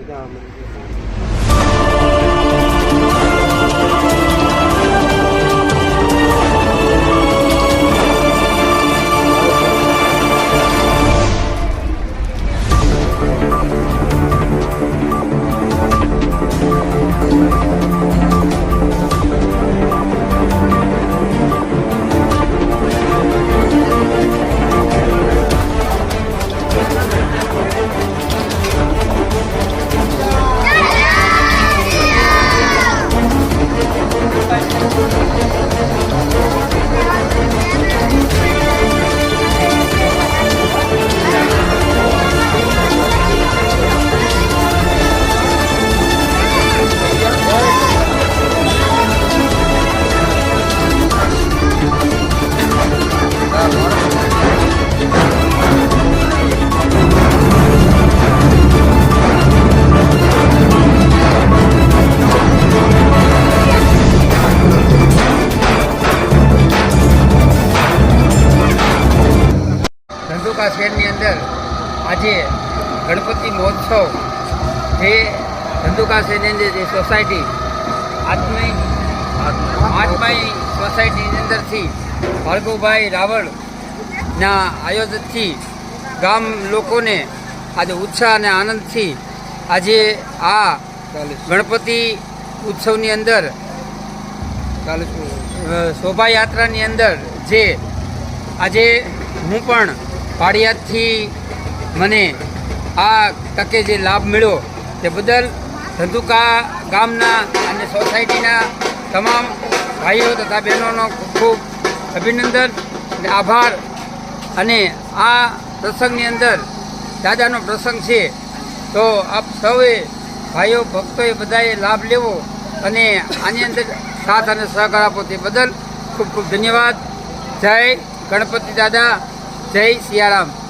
我叫蒙 ધંધુકા શહેરની અંદર આજે ગણપતિ મહોત્સવ જે ધંધુકા શહેરની અંદર જે સોસાયટી આત્મય આત્માઈ સોસાયટીની અંદરથી ભાર્ગવભાઈ રાવળના આયોજનથી ગામ લોકોને આજે ઉત્સાહ અને આનંદથી આજે આ ગણપતિ ઉત્સવની અંદર શોભાયાત્રાની અંદર જે આજે હું પણ પાડિયાદથી મને આ તકે જે લાભ મળ્યો તે બદલ ધંધુકા ગામના અને સોસાયટીના તમામ ભાઈઓ તથા બહેનોનો ખૂબ ખૂબ અભિનંદન અને આભાર. અને આ પ્રસંગની અંદર દાદાનો પ્રસંગ છે, તો આપ સૌએ ભાઈઓ, ભક્તોએ બધાએ લાભ લેવો અને આની અંદર સાથ અને સહકાર આપો તે બદલ ખૂબ ખૂબ ધન્યવાદ. જય ગણપતિ દાદા. જય સિયારામ.